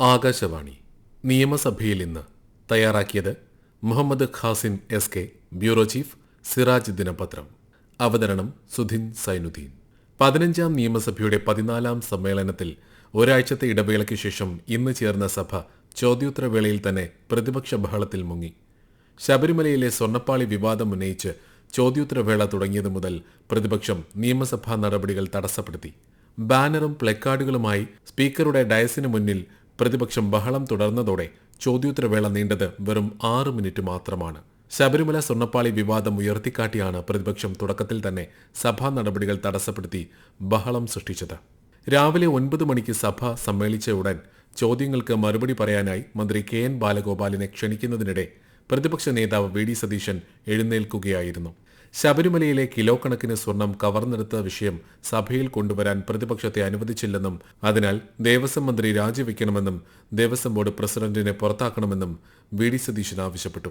ആകാശവാണി. നിയമസഭയിൽ ഇന്ന് തയ്യാറാക്കിയത് Muhammad Qasim S K bureau chief Siraj ദിനപത്രം. അവതരണം സുധിൻ സൈനുദ്ദീൻ. പതിനഞ്ചാം നിയമസഭയുടെ പതിനാലാം സമ്മേളനത്തിൽ ഒരാഴ്ചത്തെ ഇടവേളയ്ക്ക് ശേഷം ഇന്ന് ചേർന്ന സഭ ചോദ്യോത്തരവേളയിൽ തന്നെ പ്രതിപക്ഷ ബഹളത്തിൽ മുങ്ങി. ശബരിമലയിലെ സ്വർണപ്പാളി വിവാദം ഉന്നയിച്ച് ചോദ്യോത്തരവേള തുടങ്ങിയതു മുതൽ പ്രതിപക്ഷം നിയമസഭാ നടപടികൾ തടസ്സപ്പെടുത്തി. ബാനറും പ്ലക്കാർഡുകളുമായി സ്പീക്കറുടെ ഡയസിന് മുന്നിൽ പ്രതിപക്ഷം ബഹളം തുടർന്നതോടെ ചോദ്യോത്തരവേള നീണ്ടത് വെറും ആറ് മിനിറ്റ് മാത്രമാണ്. ശബരിമല സ്വർണപ്പാളി വിവാദം ഉയർത്തിക്കാട്ടിയാണ് പ്രതിപക്ഷം തുടക്കത്തിൽ തന്നെ സഭാ നടപടികൾ തടസ്സപ്പെടുത്തി ബഹളം സൃഷ്ടിച്ചത്. രാവിലെ ഒൻപത് മണിക്ക് സഭ സമ്മേളിച്ച ഉടൻ ചോദ്യങ്ങൾക്ക് മറുപടി പറയാനായി മന്ത്രി കെ എൻ ബാലഗോപാലിനെ ക്ഷണിക്കുന്നതിനിടെ പ്രതിപക്ഷ നേതാവ് വി ഡി സതീശൻ എഴുന്നേൽക്കുകയായിരുന്നു. ശബരിമലയിലെ കിലോ കണക്കിന് സ്വർണം കവർന്നെടുത്ത വിഷയം സഭയിൽ കൊണ്ടുവരാൻ പ്രതിപക്ഷത്തെ അനുവദിച്ചില്ലെന്നും അതിനാൽ ദേവസ്വം മന്ത്രി രാജിവെക്കണമെന്നും ദേവസ്വം ബോർഡ് പ്രസിഡന്റിനെ പുറത്താക്കണമെന്നും വി ഡി സതീശൻ ആവശ്യപ്പെട്ടു.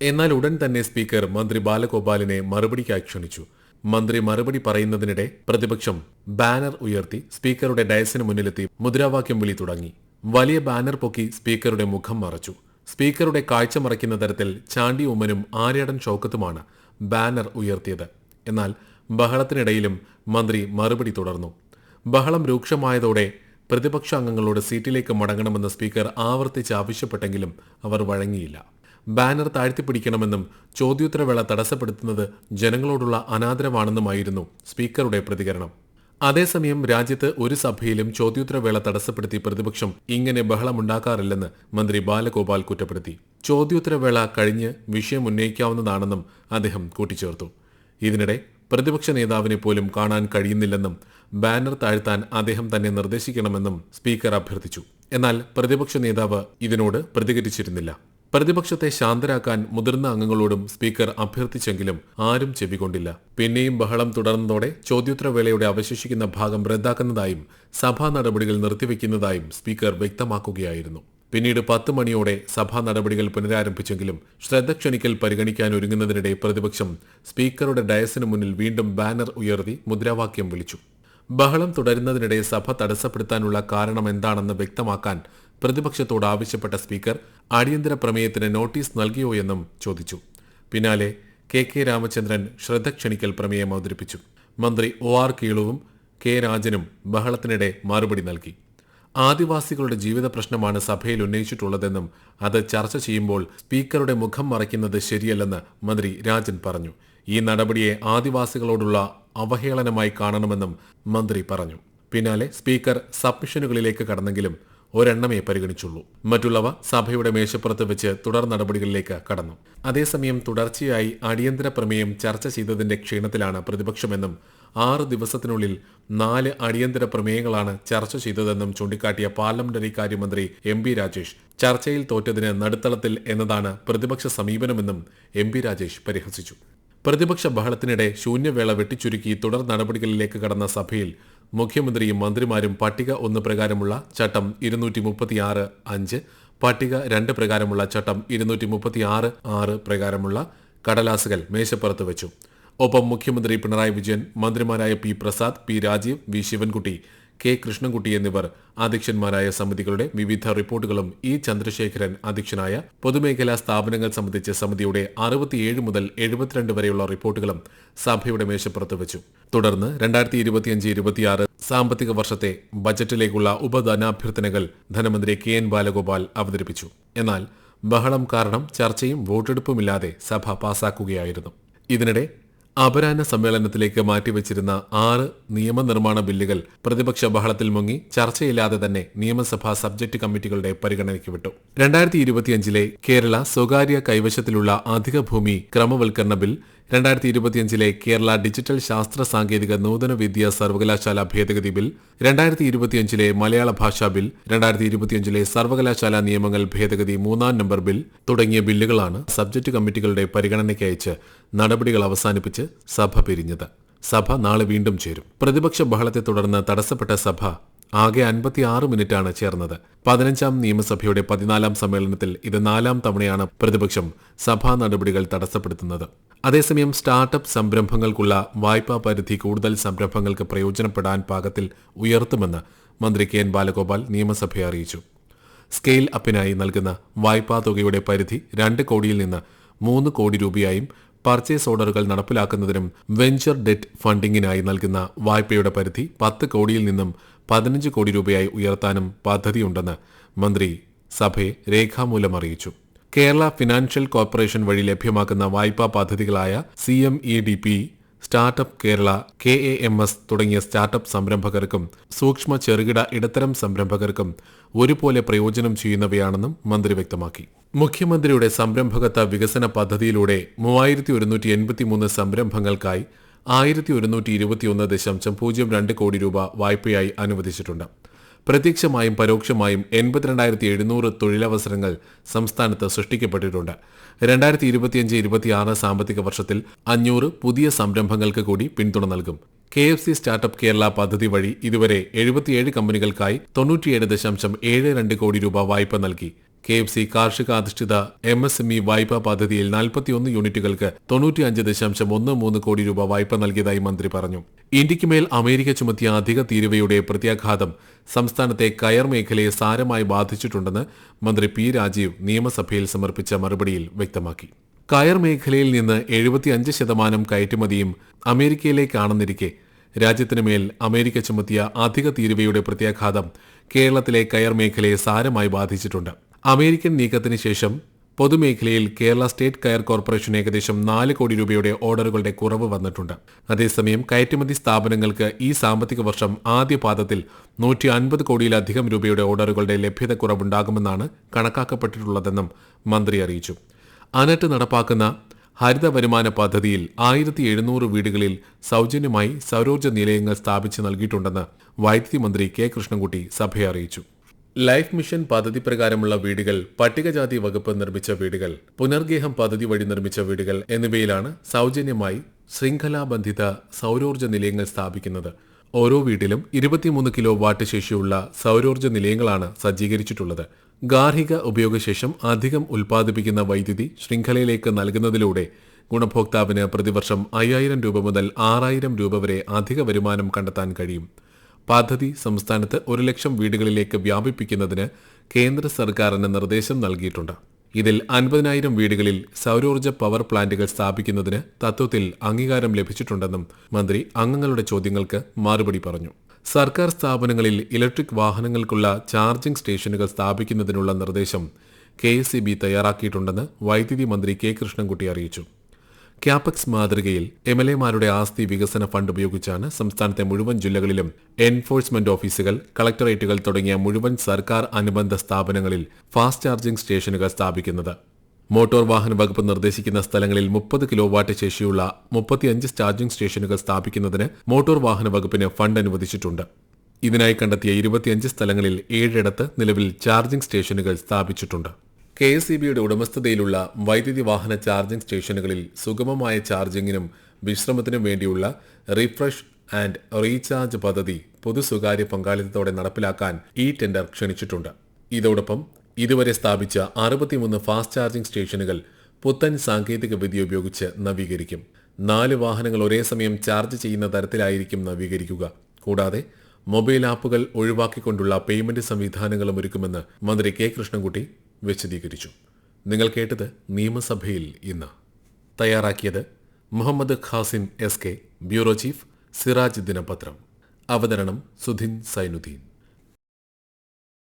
എന്നാൽ ഉടൻ തന്നെ സ്പീക്കർ മന്ത്രി ബാലഗോപാലിനെ മറുപടിക്കായി ക്ഷണിച്ചു. മന്ത്രി മറുപടി പറയുന്നതിനിടെ പ്രതിപക്ഷം ബാനർ ഉയർത്തി സ്പീക്കറുടെ ഡയസിന് മുന്നിലെത്തി മുദ്രാവാക്യം വിളി തുടങ്ങി. വലിയ ബാനർ പൊക്കി സ്പീക്കറുടെ മുഖം മറച്ചു. സ്പീക്കറുടെ കാഴ്ച മറയ്ക്കുന്ന തരത്തിൽ ചാണ്ടി ഉമ്മനും ആര്യാടൻ ഷൌക്കത്തുമാണ് ബാനർ ഉയർത്തിയത്. എന്നാൽ ബഹളത്തിനിടയിലും മന്ത്രി മറുപടി തുടർന്നു. ബഹളം രൂക്ഷമായതോടെ പ്രതിപക്ഷ അംഗങ്ങളോട് സീറ്റിലേക്ക് മടങ്ങണമെന്ന് സ്പീക്കർ ആവർത്തിച്ച് ആവശ്യപ്പെട്ടെങ്കിലും അവർ വഴങ്ങിയില്ല. ബാനർ താഴ്ത്തിപ്പിടിക്കണമെന്നും ചോദ്യോത്തരവേള തടസ്സപ്പെടുത്തുന്നത് ജനങ്ങളോടുള്ള അനാദരവാണെന്നുമായിരുന്നു സ്പീക്കറുടെ പ്രതികരണം. അതേസമയം രാജ്യത്ത് ഒരു സഭയിലും ചോദ്യോത്തരവേള തടസ്സപ്പെടുത്തി പ്രതിപക്ഷം ഇങ്ങനെ ബഹളമുണ്ടാക്കാറില്ലെന്ന് മന്ത്രി ബാലഗോപാൽ കുറ്റപ്പെടുത്തി. ചോദ്യോത്തരവേള കഴിഞ്ഞ് വിഷയം ഉന്നയിക്കാവുന്നതാണെന്നും അദ്ദേഹം കൂട്ടിച്ചേർത്തു. ഇതിനിടെ പ്രതിപക്ഷ നേതാവിനെ പോലും കാണാൻ കഴിയുന്നില്ലെന്നും ബാനർ താഴ്ത്താൻ അദ്ദേഹം തന്നെ നിർദ്ദേശിക്കണമെന്നും സ്പീക്കർ അഭ്യർത്ഥിച്ചു. എന്നാൽ പ്രതിപക്ഷ നേതാവ് ഇതിനോട് പ്രതികരിച്ചിരുന്നില്ല. പ്രതിപക്ഷത്തെ ശാന്തരാക്കാൻ മുതിർന്ന അംഗങ്ങളോടും സ്പീക്കർ അഭ്യർത്ഥിച്ചെങ്കിലും ആരും ചെവികൊണ്ടില്ല. പിന്നെയും ബഹളം തുടർന്നതോടെ ചോദ്യോത്തരവേളയുടെ അവശേഷിക്കുന്ന ഭാഗം റദ്ദാക്കുന്നതായും സഭാ നടപടികൾ നിർത്തിവെക്കുന്നതായും സ്പീക്കർ വ്യക്തമാക്കുകയായിരുന്നു. പിന്നീട് പത്ത് മണിയോടെ സഭാ നടപടികൾ പുനരാരംഭിച്ചെങ്കിലും ശ്രദ്ധ ക്ഷണിക്കൽ പരിഗണിക്കാൻ ഒരുങ്ങുന്നതിനിടെ പ്രതിപക്ഷം സ്പീക്കറുടെ ഡയസിന് മുന്നിൽ വീണ്ടും ബാനർ ഉയർത്തി മുദ്രാവാക്യം വിളിച്ചു. ബഹളം തുടരുന്നതിനിടെ സഭ തടസ്സപ്പെടുത്താനുള്ള കാരണം എന്താണെന്ന് വ്യക്തമാക്കാൻ പ്രതിപക്ഷത്തോട് ആവശ്യപ്പെട്ട സ്പീക്കർ അടിയന്തര പ്രമേയത്തിന് നോട്ടീസ് നൽകിയോ എന്നും ചോദിച്ചു. പിന്നാലെ കെ കെ രാമചന്ദ്രൻ ശ്രദ്ധ ക്ഷണിക്കൽ പ്രമേയം അവതരിപ്പിച്ചു. മന്ത്രി ഒ ആർ കീളുവും കെ രാജനും ബഹളത്തിനിടെ മറുപടി നൽകി. ആദിവാസികളുടെ ജീവിത പ്രശ്നമാണ് സഭയിൽ ഉന്നയിച്ചിട്ടുള്ളതെന്നും അത് ചർച്ച ചെയ്യുമ്പോൾ സ്പീക്കറുടെ മുഖം മറയ്ക്കുന്നത് ശരിയല്ലെന്ന് മന്ത്രി രാജൻ പറഞ്ഞു. ഈ നടപടിയെ ആദിവാസികളോടുള്ള അവഹേളനമായി കാണണമെന്നും മന്ത്രി പറഞ്ഞു. പിന്നാലെ സ്പീക്കർ സബ്മിഷനുകളിലേക്ക് കടന്നെങ്കിലും ഒരെണ്ണമേ പരിഗണിച്ചുള്ളൂ. മറ്റുള്ളവ സഭയുടെ മേശപ്പുറത്ത് വെച്ച് തുടർ നടപടികളിലേക്ക് കടന്നു. അതേസമയം തുടർച്ചയായി അടിയന്തര പ്രമേയം ചർച്ച ചെയ്തതിന്റെ ക്ഷീണത്തിലാണ് പ്രതിപക്ഷമെന്നും ആറ് ദിവസത്തിനുള്ളിൽ നാല് അടിയന്തര പ്രമേയങ്ങളാണ് ചർച്ച ചെയ്തതെന്നും ചൂണ്ടിക്കാട്ടിയ പാർലമെന്ററി കാര്യമന്ത്രി എം പി രാജേഷ് ചർച്ചയിൽ തോറ്റതിന് നടുത്തളത്തിൽ എന്നതാണ് പ്രതിപക്ഷ സമീപനമെന്നും എം പി രാജേഷ് പരിഹസിച്ചു. പ്രതിപക്ഷ ബഹളത്തിനിടെ ശൂന്യവേള വെട്ടിച്ചുരുക്കി തുടർ നടപടികളിലേക്ക് കടന്ന സഭയിൽ മുഖ്യമന്ത്രിയും മന്ത്രിമാരും പട്ടിക ഒന്ന് പ്രകാരമുള്ള ചട്ടം ഇരുന്നൂറ്റി മുപ്പത്തിയാറ് അഞ്ച് പട്ടിക രണ്ട് പ്രകാരമുള്ള ചട്ടം ഇരുന്നൂറ്റി മുപ്പത്തിയാറ് ആറ് പ്രകാരമുള്ള കടലാസുകൾ മേശപ്പുറത്ത് വെച്ചു. ഒപ്പം മുഖ്യമന്ത്രി പിണറായി വിജയൻ മന്ത്രിമാരായ P Prasad P Rajeev V Sivankutty K Krishnankutty എന്നിവർ അധ്യക്ഷന്മാരായ സമിതികളുടെ വിവിധ റിപ്പോർട്ടുകളും ഇ ചന്ദ്രശേഖരൻ അധ്യക്ഷനായ പൊതുമേഖലാ സ്ഥാപനങ്ങൾ സംബന്ധിച്ച സമിതിയുടെ അറുപത്തിയേഴ് മുതൽ എഴുപത്തിരണ്ട് വരെയുള്ള റിപ്പോർട്ടുകളും സഭയുടെ മേശപ്പുറത്ത് വെച്ചു. തുടർന്ന് രണ്ടായിരത്തി ഇരുപത്തിയഞ്ച് ഇരുപത്തിയാറ് സാമ്പത്തിക വർഷത്തെ ബജറ്റിലേക്കുള്ള ഉപധനാഭ്യർത്ഥനകൾ ധനമന്ത്രി കെ എൻ ബാലഗോപാൽ അവതരിപ്പിച്ചു. എന്നാൽ ബഹളം കാരണം ചർച്ചയും വോട്ടെടുപ്പുമില്ലാതെ സഭ പാസാക്കുകയായിരുന്നു. ഇതിനിടെ അപരാഹ്ന സമ്മേളനത്തിലേക്ക് മാറ്റിവച്ചിരുന്ന ആറ് നിയമനിർമ്മാണ ബില്ലുകൾ പ്രതിപക്ഷ ബഹളത്തിൽ മുങ്ങി ചർച്ചയില്ലാതെ തന്നെ നിയമസഭാ സബ്ജക്ട് കമ്മിറ്റികളുടെ പരിഗണനയ്ക്ക് വിട്ടു രണ്ടായിരത്തി ഇരുപത്തിയഞ്ചിലെ കേരള സ്വകാര്യ കൈവശത്തിലുള്ള അധിക ഭൂമി ക്രമവൽക്കരണ ബിൽ രണ്ടായിരത്തി ഇരുപത്തിയഞ്ചിലെ കേരള ഡിജിറ്റൽ ശാസ്ത്ര സാങ്കേതിക നൂതന വിദ്യാ സർവകലാശാല ഭേദഗതി ബിൽ രണ്ടായിരത്തി ഇരുപത്തിയഞ്ചിലെ മലയാള ഭാഷാ ബിൽ രണ്ടായിരത്തി ഇരുപത്തിയഞ്ചിലെ സർവകലാശാല നിയമങ്ങൾ ഭേദഗതി മൂന്നാം നമ്പർ ബിൽ തുടങ്ങിയ ബില്ലുകളാണ് സബ്ജക്ട് കമ്മിറ്റികളുടെ പരിഗണനയ്ക്ക് അയച്ച് നടപടികൾ അവസാനിപ്പിച്ച് സഭ പിരിഞ്ഞത്. സഭ നാളെ വീണ്ടും ചേരും. പ്രതിപക്ഷ ബഹളത്തെ തുടർന്ന് തടസ്സപ്പെട്ട സഭ ആകെ അൻപത്തിയാറ് മിനിറ്റാണ് ചേർന്നത്. പതിനഞ്ചാം നിയമസഭയുടെ പതിനാലാം സമ്മേളനത്തിൽ ഇത് നാലാം തവണയാണ് പ്രതിപക്ഷം സഭാ നടപടികൾ തടസ്സപ്പെടുത്തുന്നത്. അതേസമയം സ്റ്റാർട്ടപ്പ് സംരംഭങ്ങൾക്കുള്ള വായ്പാ പരിധി കൂടുതൽ സംരംഭങ്ങൾക്ക് പ്രയോജനപ്പെടാൻ പാകത്തിൽ ഉയർത്തുമെന്ന് മന്ത്രി കെ എൻ ബാലഗോപാൽ നിയമസഭയെ അറിയിച്ചു. സ്കെയിൽ അപ്പിനായി നൽകുന്ന വായ്പാ തുകയുടെ പരിധി രണ്ട് കോടിയിൽ നിന്ന് മൂന്ന് കോടി രൂപയായും പർച്ചേസ് ഓർഡറുകൾ നടപ്പിലാക്കുന്നതിനും വെഞ്ചർ ഡെറ്റ് ഫണ്ടിങ്ങിനായി നൽകുന്ന വായ്പയുടെ പരിധി പത്ത് കോടിയിൽ നിന്നും പതിനഞ്ച് കോടി രൂപയായി ഉയർത്താനും പദ്ധതിയുണ്ടെന്ന് മന്ത്രി സഭയെ രേഖാമൂലം അറിയിച്ചു. കേരള ഫിനാൻഷ്യൽ കോർപ്പറേഷൻ വഴി ലഭ്യമാക്കുന്ന വായ്പാ പദ്ധതികളായ C M E D P startup Kerala K A M S തുടങ്ങിയ സ്റ്റാർട്ടപ്പ് സംരംഭകർക്കും സൂക്ഷ്മ ചെറുകിട ഇടത്തരം സംരംഭകർക്കും ഒരുപോലെ പ്രയോജനം ചെയ്യുന്നവയാണെന്നും മന്ത്രി വ്യക്തമാക്കി. മുഖ്യമന്ത്രിയുടെ സംരംഭകത്വ വികസന പദ്ധതിയിലൂടെ മൂവായിരത്തി ഒരുന്നൂറ്റി എൺപത്തിമൂന്ന് സംരംഭങ്ങൾക്കായി ആയിരത്തി ഒരുന്നൂറ്റി ഇരുപത്തിയൊന്ന് ദശാംശം പൂജ്യം രണ്ട് കോടി രൂപ വായ്പയായി അനുവദിച്ചിട്ടുണ്ട്. പ്രത്യക്ഷമായും പരോക്ഷമായും എൺപത്തിരണ്ടായിരത്തി എഴുന്നൂറ് തൊഴിലവസരങ്ങൾ സംസ്ഥാനത്ത് സൃഷ്ടിക്കപ്പെട്ടിട്ടുണ്ട്. രണ്ടായിരത്തി ഇരുപത്തിയഞ്ച് ഇരുപത്തിയാറ് സാമ്പത്തിക വർഷത്തിൽ അഞ്ഞൂറ് പുതിയ സംരംഭങ്ങൾക്ക് കൂടി പിന്തുണ നൽകും. K F C startup Kerala പദ്ധതി വഴി ഇതുവരെ എഴുപത്തിയേഴ് കമ്പനികൾക്കായി തൊണ്ണൂറ്റിയേഴ് ദശാംശം ഏഴ് രണ്ട് കോടി രൂപ വായ്പ നൽകി. കെ എഫ് സി കാർഷിക അധിഷ്ഠിത എം എസ് എം ഇ വായ്പാ പദ്ധതിയിൽ നാൽപ്പത്തിയൊന്ന് യൂണിറ്റുകൾക്ക് തൊണ്ണൂറ്റിയഞ്ച് ദശാംശം ഒന്ന് മൂന്ന് കോടി രൂപ വായ്പ നൽകിയതായി മന്ത്രി പറഞ്ഞു. ഇന്ത്യയ്ക്ക് മേൽ അമേരിക്ക ചുമത്തിയ അധിക തീരുവയുടെ പ്രത്യാഘാതം സംസ്ഥാനത്തെ കയർ മേഖലയെ സാരമായി ബാധിച്ചിട്ടുണ്ടെന്ന് മന്ത്രി പി രാജീവ് നിയമസഭയിൽ സമർപ്പിച്ച മറുപടിയിൽ വ്യക്തമാക്കി. കയർ മേഖലയിൽ നിന്ന് എഴുപത്തിയഞ്ച് ശതമാനം കയറ്റുമതിയും അമേരിക്കയിലേക്കാണെന്നിരിക്കെ രാജ്യത്തിന് മേൽ അമേരിക്ക ചുമത്തിയ അധിക തീരുവയുടെ പ്രത്യാഘാതം കേരളത്തിലെ കയർ മേഖലയെ സാരമായി ബാധിച്ചിട്ടുണ്ട്. അമേരിക്കൻ നീക്കത്തിന് ശേഷം പൊതുമേഖലയിൽ കേരള സ്റ്റേറ്റ് കയർ കോർപ്പറേഷൻ ഏകദേശം നാല് കോടി രൂപയുടെ ഓർഡറുകളുടെ കുറവ് വന്നിട്ടുണ്ട്. അതേസമയം കയറ്റുമതി സ്ഥാപനങ്ങൾക്ക് ഈ സാമ്പത്തിക വർഷം ആദ്യ പാദത്തിൽ നൂറ്റി അൻപത് കോടിയിലധികം രൂപയുടെ ഓർഡറുകളുടെ ലഭ്യത കുറവുണ്ടാകുമെന്നാണ് കണക്കാക്കപ്പെട്ടിട്ടുള്ളതെന്നും മന്ത്രി അറിയിച്ചു. അനറ്റ് നടപ്പാക്കുന്ന ഹരിത വരുമാന പദ്ധതിയിൽ ആയിരത്തി എഴുന്നൂറ് വീടുകളിൽ സൗജന്യമായി സൗരോർജ നിലയങ്ങൾ സ്ഥാപിച്ച് നൽകിയിട്ടുണ്ടെന്ന് വൈദ്യുതി മന്ത്രി കെ കൃഷ്ണൻകുട്ടി സഭയെ അറിയിച്ചു. ലൈഫ് മിഷൻ പദ്ധതി പ്രകാരമുള്ള വീടുകൾ പട്ടികജാതി വകുപ്പ് നിർമ്മിച്ച വീടുകൾ പുനർഗേഹം പദ്ധതി വഴി നിർമ്മിച്ച വീടുകൾ എന്നിവയിലാണ് സൗജന്യമായി ശൃംഖലാബന്ധിത സൗരോർജ നിലയങ്ങൾ സ്ഥാപിക്കുന്നത്. ഓരോ വീട്ടിലും ഇരുപത്തിമൂന്ന് കിലോ വാട്ട് ശേഷിയുള്ള സൗരോർജ നിലയങ്ങളാണ് സജ്ജീകരിച്ചിട്ടുള്ളത്. ഗാർഹിക ഉപയോഗശേഷം അധികം ഉൽപ്പാദിപ്പിക്കുന്ന വൈദ്യുതി ശൃംഖലയിലേക്ക് നൽകുന്നതിലൂടെ ഗുണഭോക്താവിന് പ്രതിവർഷം അയ്യായിരം രൂപ മുതൽ ആറായിരം രൂപ വരെ അധിക വരുമാനം കണ്ടെത്താൻ കഴിയും. പദ്ധതി സംസ്ഥാനത്ത് ഒരു ലക്ഷം വീടുകളിലേക്ക് വ്യാപിപ്പിക്കുന്നതിന് കേന്ദ്ര സർക്കാരിന് നിർദ്ദേശം നൽകിയിട്ടുണ്ട്. ഇതിൽ അൻപതിനായിരം വീടുകളിൽ സൗരോർജ പവർ പ്ലാന്റുകൾ സ്ഥാപിക്കുന്നതിന് തത്വത്തിൽ അംഗീകാരം ലഭിച്ചിട്ടുണ്ടെന്നും മന്ത്രി അംഗങ്ങളുടെ ചോദ്യങ്ങൾക്ക് മറുപടി പറഞ്ഞു. സർക്കാർ സ്ഥാപനങ്ങളിൽ ഇലക്ട്രിക് വാഹനങ്ങൾക്കുള്ള ചാർജിംഗ് സ്റ്റേഷനുകൾ സ്ഥാപിക്കുന്നതിനുള്ള നിർദ്ദേശം കെ തയ്യാറാക്കിയിട്ടുണ്ടെന്ന് വൈദ്യുതി മന്ത്രി കെ കൃഷ്ണൻകുട്ടി അറിയിച്ചു. ക്യാപക്സ് മാതൃകയിൽ എം എൽ എമാരുടെ ആസ്തി വികസന ഫണ്ട് ഉപയോഗിച്ചാണ് സംസ്ഥാനത്തെ മുഴുവൻ ജില്ലകളിലും എൻഫോഴ്സ്മെന്റ് ഓഫീസുകൾ കളക്ടറേറ്റുകൾ തുടങ്ങിയ മുഴുവൻ സർക്കാർ അനുബന്ധ സ്ഥാപനങ്ങളിൽ ഫാസ്റ്റ് ചാർജിംഗ് സ്റ്റേഷനുകൾ സ്ഥാപിക്കുന്നത്. മോട്ടോർ വാഹന വകുപ്പ് നിർദ്ദേശിക്കുന്ന സ്ഥലങ്ങളിൽ മുപ്പത് കിലോ വാട്ട് ശേഷിയുള്ള മുപ്പത്തിയഞ്ച് ചാർജിംഗ് സ്റ്റേഷനുകൾ സ്ഥാപിക്കുന്നതിന് മോട്ടോർ വാഹന വകുപ്പിന് ഫണ്ട് അനുവദിച്ചിട്ടുണ്ട്. ഇതിനായി കണ്ടെത്തിയ ഇരുപത്തിയഞ്ച് സ്ഥലങ്ങളിൽ ഏഴിടത്ത് നിലവിൽ ചാർജിംഗ് സ്റ്റേഷനുകൾ സ്ഥാപിച്ചിട്ടുണ്ട്. കെ എസ് ഇ ബിയുടെ ഉടമസ്ഥതയിലുള്ള വൈദ്യുതി വാഹന ചാർജിംഗ് സ്റ്റേഷനുകളിൽ സുഗമമായ ചാർജിങ്ങിനും വിശ്രമത്തിനും വേണ്ടിയുള്ള റീഫ്രഷ് ആൻഡ് റീചാർജ് പദ്ധതി പൊതു സ്വകാര്യ പങ്കാളിത്തത്തോടെ നടപ്പിലാക്കാൻ ഈ ടെൻഡർ ക്ഷണിച്ചിട്ടുണ്ട്. ഇതോടൊപ്പം ഇതുവരെ സ്ഥാപിച്ച അറുപത്തിമൂന്ന് ഫാസ്റ്റ് ചാർജിംഗ് സ്റ്റേഷനുകൾ പുത്തൻ സാങ്കേതിക വിദ്യ ഉപയോഗിച്ച് നവീകരിക്കും. നാല് വാഹനങ്ങൾ ഒരേ സമയം ചാർജ് ചെയ്യുന്ന തരത്തിലായിരിക്കും നവീകരിക്കുക. കൂടാതെ മൊബൈൽ ആപ്പുകൾ ഒഴിവാക്കിക്കൊണ്ടുള്ള പേയ്മെന്റ് സംവിധാനങ്ങളും ഒരുക്കുമെന്ന് മന്ത്രി കെ കൃഷ്ണൻകുട്ടി വിശദീകരിച്ചു. നിങ്ങൾ കേട്ടത് നിയമസഭയിൽ ഇന്ന്. തയ്യാറാക്കിയത് Muhammad Qasim S K bureau chief Siraj ദിനപത്രം. അവതരണം സുധിൻ സൈനുദ്ദീൻ.